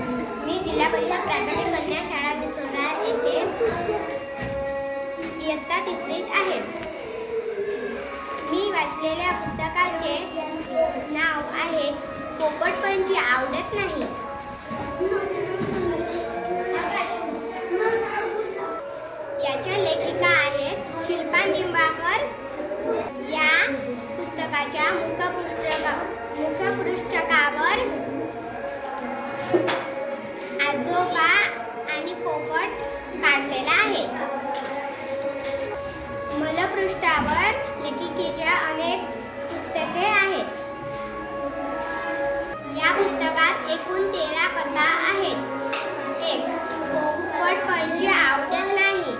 मी जिल्हा परिषद प्राथमिक कन्या शाळा विसोरा येथे इयत्ता तिसरीत आहे. मी वाचलेल्या पुस्तकाचे नाव आहे पोपटपंची आवडत नाही. पृष्ठावर लेखिकेच्या अनेक पुस्तके आहेत. या पुस्तकात एकूण तेरा कथा आहेत. एक पोपट पंची आवडेल नाही.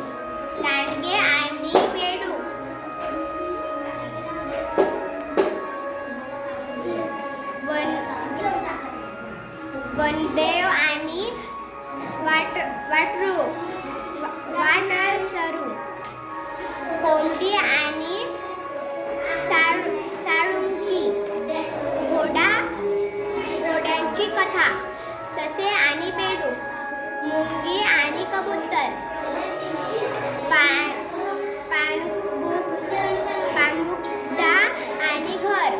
लांडगे आणि बेडू वन वनदेव आणि वाट वाटरू. घोड्यांची कथा. ससे आणि बेडू मुंगी आणि कबूतर पान आणि घर.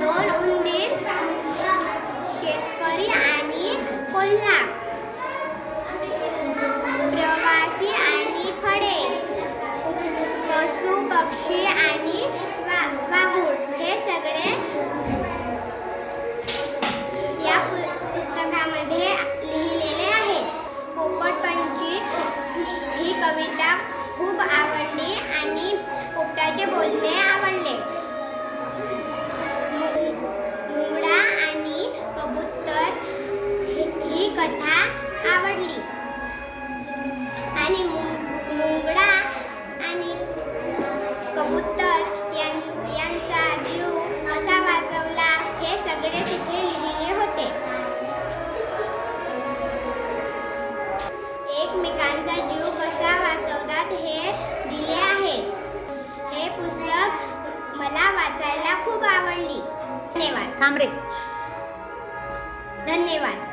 दोन उंदीर शेतकरी आणि कोल्हा. प्रवासी आणि फळे पशु पक्षी आणि वा- वाघूळ. हे सगळे धन्यवाद. थांब रे. धन्यवाद.